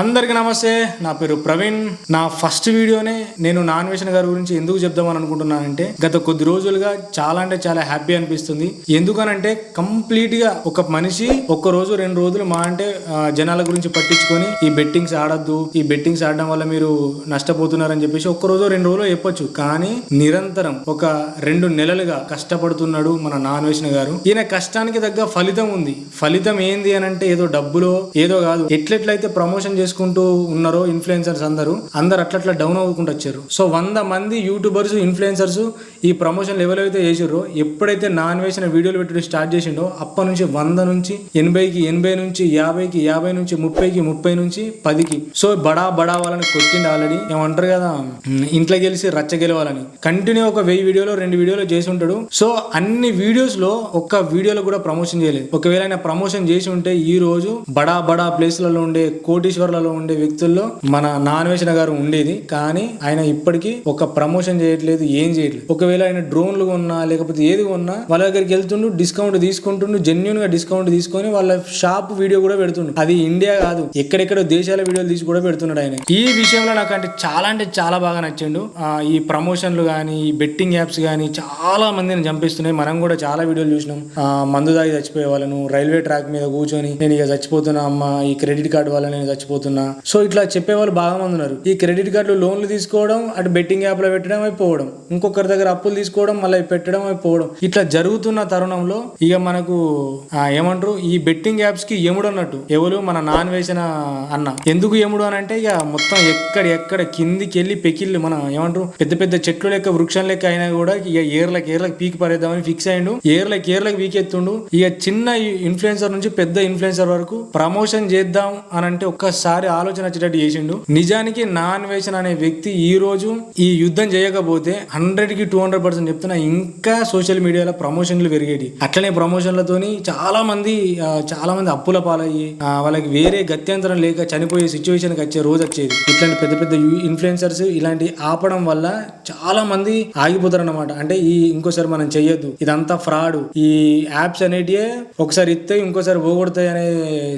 అందరికీ నమస్తే నా పేరు ప్రవీణ్. నా ఫస్ట్ వీడియోనే నేను నాన్ వేషన్ గారి గురించి ఎందుకు చెప్దామని అనుకుంటున్నానంటే గత కొద్ది రోజులుగా చాలా అంటే చాలా హ్యాపీ అనిపిస్తుంది. ఎందుకనంటే కంప్లీట్గా ఒక మనిషి ఒక్క రోజు రెండు రోజులు మా అంటే జనాల గురించి పట్టించుకొని ఈ బెట్టింగ్స్ ఆడద్దు ఈ బెట్టింగ్స్ ఆడడం వల్ల మీరు నష్టపోతున్నారని చెప్పేసి ఒక్క రోజు రెండు రోజులు చెప్పొచ్చు. కానీ నిరంతరం ఒక రెండు నెలలుగా కష్టపడుతున్నాడు మన నాన్ వేషన్ గారు. ఈయన కష్టానికి తగ్గ ఫలితం ఉంది. ఫలితం ఏంది అని అంటే ఏదో డబ్బులో ఏదో కాదు. ఎట్లెట్లయితే ప్రమోషన్ చేసుకుంటూ ఉన్నారో ఇన్ఫ్లుయెన్సర్స్ అందరూ అందరు అట్లట్లా డౌన్ అవ్వకుండా వచ్చారు. సో వంద మంది యూట్యూబర్స్ ఇన్ఫ్లుయెన్సర్స్ ఈ ప్రమోషన్ లెవెల్ అయితే ఎప్పుడైతే నాన్ వేసిన వీడియోలు పెట్టడం స్టార్ట్ చేసిండో అప్పటి నుంచి వంద నుంచి ఎనభైకి ఎనభై నుంచి యాభైకి యాభై నుంచి ముప్పైకి ముప్పై నుంచి పదికి. సో బడా బడా వాళ్ళని కొట్టింది ఆల్రెడీ. ఏమంటారు కదా ఇంట్లో గెలిచి రచ్చ గెలవాలని. కంటిన్యూ ఒక వెయ్యి వీడియోలో రెండు వీడియోలు చేసి ఉంటాడు సో అన్ని వీడియోస్లో ఒక్క వీడియోలో కూడా ప్రమోషన్ చేయలేదు. ఒకవేళ ఆయన ప్రమోషన్ చేసి ఉంటే ఈ రోజు బడా బడా ప్లేస్లలో ఉండే హోటళ్ళలో ఉండే వ్యక్తుల్లో మన నాన్వేషణ గారు ఉండేది. కానీ ఆయన ఇప్పటికీ ఒక ప్రమోషన్ చేయట్లేదు ఏం చేయట్లేదు. ఒకవేళ ఆయన డ్రోన్లు కొన్నా లేకపోతే ఏది కొన్నా వాళ్ళ దగ్గరికి వెళ్తుండు డిస్కౌంట్ తీసుకుంటుండు జెన్యున్గా డిస్కౌంట్ తీసుకొని వాళ్ళ షాప్ వీడియో కూడా పెడుతుండు. అది ఇండియా కాదు ఎక్కడెక్కడో దేశాల వీడియోలు తీసి కూడా పెడుతున్నాడు ఆయన. ఈ విషయంలో నాకు అంటే చాలా అంటే చాలా బాగా నచ్చిండు. ఆ, ఈ ప్రమోషన్లు కానీ ఈ బెట్టింగ్ యాప్స్ కానీ చాలా మందిని చంపిస్తున్నాయి. మనం కూడా చాలా వీడియోలు చూసినాం. మందు దాగి చచ్చిపోయే వాళ్ళను రైల్వే ట్రాక్ మీద కూర్చొని నేను ఇక చచ్చిపోతున్నా అమ్మ ఈ క్రెడిట్ కార్డు వల్ల నేను చచ్చిపోతున్నా సో ఇట్లా చెప్పే వాళ్ళు బాగా మంది ఉన్నారు. ఈ క్రెడిట్ కార్డులు లోన్లు తీసుకోవడం అటు బెట్టింగ్ యాప్లో పెట్టడం అయిపోవడం ఇంకొకరి దగ్గర అప్పులు తీసుకోవడం మళ్ళీ పెట్టడం అయిపోవడం ఇట్లా జరుగుతున్న తరుణంలో ఇక మనకు ఏమంటారు? ఈ బెట్టింగ్ యాప్స్కి ఎముడు అన్నట్టు. ఎవరు? మన నాన్ వేసిన అన్న. ఎందుకు ఎముడు అని అంటే ఇక మొత్తం ఎక్కడ ఎక్కడ కిందికి వెళ్ళి పెకిళ్ళు మన ఏమంటారు? పెద్ద పెద్ద చెట్లు లెక్క వృక్షం లెక్క అయినా కూడా ఇక ఏర్లకి ఏర్లకు పీకి పడేద్దామని ఫిక్స్ అయ్యిండు ఏర్లకి ఏర్లకు పీకెత్తుండు ఇక చిన్న ఇన్ఫ్లుయెన్సర్ నుంచి పెద్ద ఇన్ఫ్లుయెన్సర్ వరకు ప్రమోషన్ చేద్దాం అని అంటే ఒక్కసారి ఆలోచన వచ్చేటట్టు చేసిండు. నిజానికి నాన్ వేషన్ అనే వ్యక్తి ఈ రోజు ఈ యుద్ధం చేయకపోతే హండ్రెడ్కి టూ హండ్రెడ్ పర్సెంట్ చెప్తున్నా ఇంకా సోషల్ మీడియాలో ప్రమోషన్లు పెరిగేటి. అట్లనే ప్రమోషన్లతోని చాలా మంది చాలా మంది అప్పుల పాలయ్యి వాళ్ళకి వేరే గత్యంతరం లేక చనిపోయే సిచ్యువేషన్ వచ్చే రోజు వచ్చేది. ఇట్లాంటి పెద్ద పెద్ద ఇన్ఫ్లుయెన్సర్స్ ఇలాంటి ఆపడం వల్ల చాలా మంది ఆగిపోతారు అనమాట అంటే ఈ ఇంకోసారి మనం చెయ్యొద్దు. ఇదంతా ఫ్రాడ్. ఈ యాప్స్ అనేటివే ఒకసారి ఇస్తే ఇంకోసారి పోగొడతాయి అనే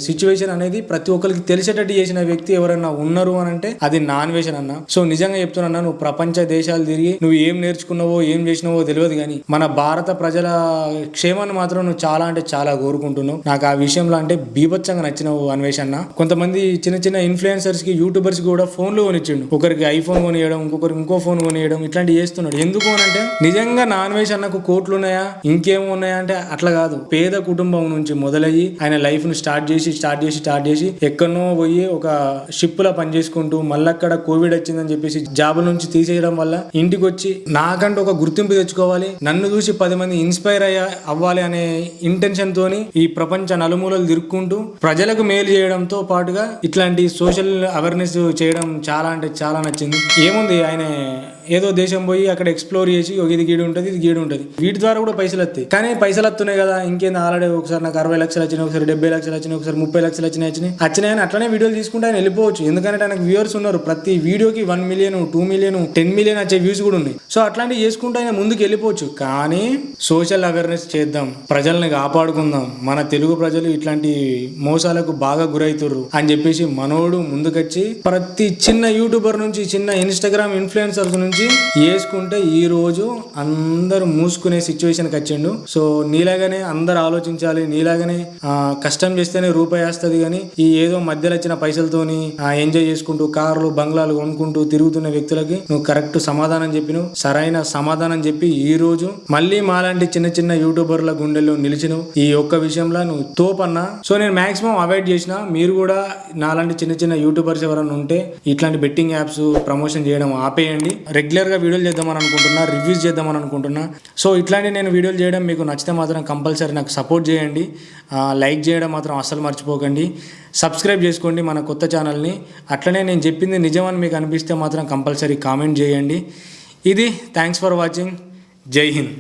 సిచ్యువేషన్ అనేది ప్రతి ఒక్కరికి తెలిసేటట్టు చేసిన వ్యక్తి ఎవరైనా ఉన్నారు అని అంటే అది నాన్ వేషన్ అన్న. సో నిజంగా చెప్తున్నా నువ్వు ప్రపంచ దేశాలు తిరిగి నువ్వు ఏం నేర్చుకున్నావో ఏం చేసినావో తెలియదు కానీ మన భారత ప్రజల క్షేమాన్ని మాత్రం నువ్వు చాలా అంటే చాలా కోరుకుంటున్నావు. నాకు ఆ విషయంలో అంటే బీభత్సంగా నచ్చినావు అన్వేషణ కొంతమంది చిన్న చిన్న ఇన్ఫ్లుయెన్సర్స్కి యూట్యూబర్స్ కూడా ఫోన్లు కొనిచ్చిండు. ఒకరికి ఐఫోన్ కొనియడం ఇంకొకరికి ఇంకో ఫోన్ కొనియడం ఇట్లాంటివి చేస్తున్నాడు. ఎందుకు అని అంటే నిజంగా నాన్ వేష్ అన్నకు కోట్లు ఉన్నాయా ఇంకేమో ఉన్నాయా అంటే అట్లా కాదు. పేద కుటుంబం నుంచి మొదలయ్యి ఆయన లైఫ్ను స్టార్ట్ చేసి స్టార్ట్ చేసి స్టార్ట్ చేసి ఎక్కడో పోయి ఒక షిప్ లా పనిచేసుకుంటూ మళ్ళీ అక్కడ కోవిడ్ వచ్చిందని చెప్పేసి జాబ్ నుంచి తీసేయడం వల్ల ఇంటికి వచ్చి నాకంటూ ఒక గుర్తింపు తెచ్చుకోవాలి. నన్ను చూసి పది మంది ఇన్స్పైర్ అయ్యా అవ్వాలి అనే ఇంటెన్షన్ తోని ఈ ప్రపంచ నలుమూలలు తిరుక్కుంటూ ప్రజలకు మేలు చేయడంతో పాటుగా ఇట్లాంటి సోషల్ అవేర్నెస్ చేయడం చాలా అంటే చాలా నచ్చింది. ఏముంది ఆయన ఏదో దేశం పోయి అక్కడ ఎక్స్ప్లోర్ చేసి ఒక ఇది గీడు ఉంటుంది ఇది గీడు ఉంటుంది. వీటి ద్వారా కూడా పైసలు వస్తాయి. కానీ పైసలు వస్తున్నాయి కదా ఇంకేంది ఆల్రెడీ ఒకసారి నాకు అరవై లక్షలు వచ్చినాయి ఒకసారి డెబ్బై లక్షలు వచ్చినాయి ఒకసారి ముప్పై లక్షలు వచ్చినాయి వచ్చినాయి. వచ్చినాయని అట్లనే వీడియోలు తీసుకుంటే ఆయన వెళ్ళిపోవచ్చు. ఎందుకంటే ఆయనకు వ్యూవర్స్ ఉన్నారు. ప్రతి వీడియోకి one million two million ten million వచ్చే వ్యూస్ కూడా ఉన్నాయి. సో అట్లాంటివి చేసుకుంటే ఆయన ముందుకు వెళ్ళిపోవచ్చు. కానీ సోషల్ అవేర్నెస్ చేద్దాం. ప్రజల్ని కాపాడుకుందాం. మన తెలుగు ప్రజలు ఇట్లాంటి మోసాలకు బాగా గురవుతుర్రు అని చెప్పేసి మనోడు ముందుకొచ్చి ప్రతి చిన్న యూట్యూబర్ నుంచి చిన్న ఇన్స్టాగ్రామ్ ఇన్ఫ్లుయెన్సర్స్ నుంచి వేసుకుంటే ఈ రోజు అందరూ మూసుకునే సిచ్యువేషన్కి వచ్చిండు. సో నీలాగానే అందరు ఆలోచించాలి. నీలాగానే కష్టం చేస్తేనే రూపాయి వస్తుంది కానీ ఈ ఏదో మధ్యలో వచ్చిన పైసలతోని ఎంజాయ్ చేసుకుంటూ కార్లు బంగ్లాలు కొనుక్కుంటూ తిరుగుతున్న వ్యక్తులకి నువ్వు కరెక్ట్ సమాధానం చెప్పినవు. సరైన సమాధానం చెప్పి ఈ రోజు మళ్ళీ మాలాంటి చిన్న చిన్న యూట్యూబర్ల గుండెల్లో నిలిచినవు. ఈ ఒక్క విషయంలో నువ్వు తోపన్నా. సో నేను మాక్సిమం అవాయిడ్ చేసిన మీరు కూడా నాలాంటి చిన్న చిన్న యూట్యూబర్స్ ఎవరైనా ఉంటే ఇట్లాంటి బెట్టింగ్ యాప్స్ ప్రమోషన్ చేయడం ఆపేయండి. రెగ్యులర్గా వీడియోలు చేద్దామని అనుకుంటున్నా రివ్యూస్ చేద్దామని అనుకుంటున్నా. సో ఇట్లాంటి నేను వీడియోలు చేయడం మీకు నచ్చితే మాత్రం కంపల్సరీ నాకు సపోర్ట్ చేయండి. లైక్ చేయడం మాత్రం అస్సలు మర్చిపోకండి. సబ్స్క్రైబ్ చేసుకోండి మన కొత్త ఛానల్ని. అట్లనే నేను చెప్పింది నిజమని మీకు అనిపిస్తే మాత్రం కంపల్సరీ కామెంట్ చేయండి. ఇది థ్యాంక్స్ ఫర్ వాచింగ్ జై హింద్.